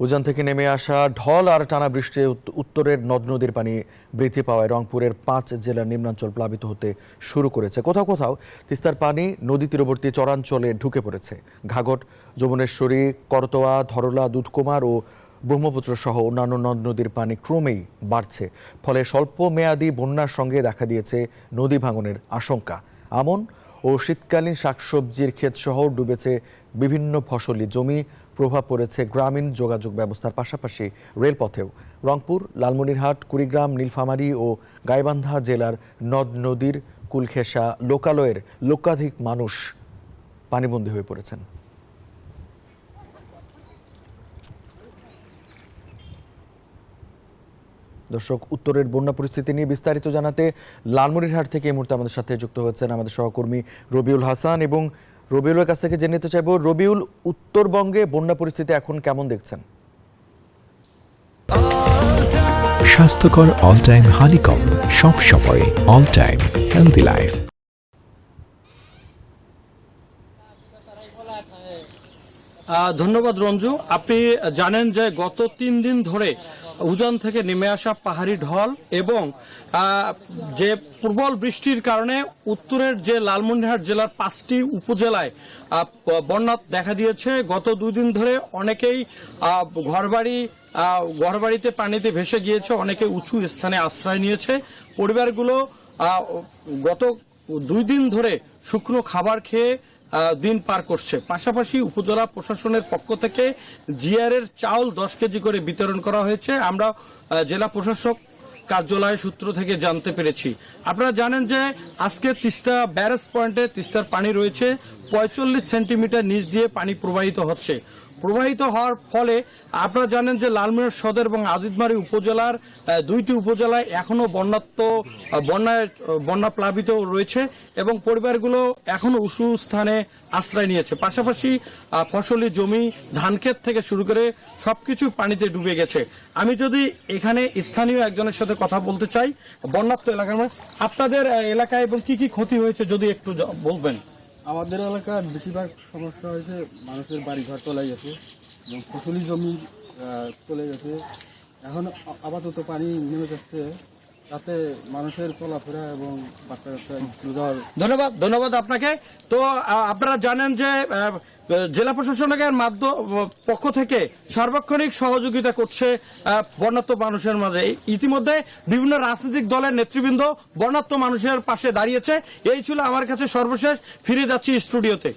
উজান থেকে নেমে আসা ঢল আর টানা বৃষ্টিতে উত- উত্তরের নদ নদীর পানি বৃদ্ধি পাওয়ায় রংপুরের পাঁচ জেলার নিম্নাঞ্চল প্লাবিত হতে শুরু করেছে। কোথাও কোথাও তিস্তার পানি নদী তীরবর্তী চরাঞ্চলে ঢুকে পড়েছে। ঘাঘট, যমুনেশ্বরী, করতোয়া, ধরলা, দুধকুমার ও ব্রহ্মপুত্র সহ অন্যান্য নদ নদীর পানি ক্রমেই বাড়ছে। ফলে স্বল্প মেয়াদী বন্যার সঙ্গে দেখা দিয়েছে নদী ভাঙনের আশঙ্কা। আমন ও শীতকালীন শাকসবজির ক্ষেতসহ ডুবেছে বিভিন্ন ফসলি জমি, প্রভাব পড়েছে গ্রামীণ যোগাযোগ ব্যবস্থার পাশাপাশি রেলপথেও। রংপুর, লালমনিরহাট, কুড়িগ্রাম, নীলফামারী ও গাইবান্ধা জেলার নদ নদীর কুলখেসা লোকালয়ের লক্ষাধিক মানুষ পানিবন্দী হয়ে পড়েছেন। দর্শক উত্তরের বন্যা পরিস্থিতি নিয়ে বিস্তারিত জানাতে লালমনিরহাট থেকে এই মুহূর্তে আমাদের সাথে যুক্ত হচ্ছেন আমাদের সহকর্মী রবিউল হাসান এবং রবিউলের কাছ থেকে জেনে নিতে চাইব রবিউল উত্তরবঙ্গে বন্যা পরিস্থিতি এখন কেমন দেখছেন? স্বাস্থ্যকর অল টাইম হানিকম সব সময় অল টাইম হেলদি লাইফ ধন্যবাদ রঞ্জু। আপনি জানেন যে গত তিন দিন ধরে উজান থেকে নেমে আসা পাহাড়ি ঢল এবং যে প্রবল বৃষ্টির কারণে উত্তরের যে লালমনিরহাট জেলার পাঁচটি উপজেলায় বন্যা দেখা দিয়েছে। গত দুই দিন ধরে অনেকেই ঘরবাড়ি ঘরবাড়িতে পানিতে ভেসে গিয়েছে, অনেকে উঁচু স্থানে আশ্রয় নিয়েছে। পরিবারগুলো গত দুই দিন ধরে শুকনো খাবার খেয়ে দিন পার করছে। পাশাপাশি উপজেলা প্রশাসনের পক্ষ থেকে জিআরের চাউল দশ কেজি করে বিতরণ করা হয়েছে। আমরা জেলা প্রশাসক কার্যালয় সূত্র থেকে জানতে পেরেছি। আপনারা জানেন যে আজকে তিস্তা ব্যারেজ পয়েন্টে তিস্তার পানি রয়েছে। পঁয়চল্লিশ সেন্টিমিটার নিচ দিয়ে পানি প্রবাহিত হচ্ছে। প্রবাহিত হওয়ার ফলে আপনারা জানেন যে লালমিনার সদর এবং আজিদমারি উপজেলার দুইটি উপজেলায় এখনও বন্যাত্ম বন্যায় বন্যা প্লাবিত রয়েছে এবং পরিবারগুলো এখনও উঁচু স্থানে আশ্রয় নিয়েছে। পাশাপাশি ফসলি জমি ধানক্ষেত থেকে শুরু করে সবকিছু পানিতে ডুবে গেছে। আমি যদি এখানে স্থানীয় একজনের সাথে কথা বলতে চাই বন্যাত্ম এলাকার আপনাদের এলাকায় এবং কি কি ক্ষতি হয়েছে যদি একটু বলবেন? আমাদের এলাকার বেশিরভাগ সমস্যা হয়েছে মানুষের বাড়িঘর ঘর তলায় গেছে এবং ফসলি জমি চলে গেছে। এখন আপাতত পানি নেমে যাচ্ছে। ধন্যবাদ ধন্যবাদ আপনাকে। তো আপনারা জানেন যে জেলা প্রশাসনের মাধ্যম পক্ষ থেকে সার্বক্ষণিক সহযোগিতা করছে বর্ণাত্ম মানুষের মাঝে। ইতিমধ্যে বিভিন্ন রাজনৈতিক দলের নেতৃবৃন্দ বর্ণাত্ম মানুষের পাশে দাঁড়িয়েছে। এই ছিল আমার কাছে সর্বশেষ। ফিরে যাচ্ছি স্টুডিওতে।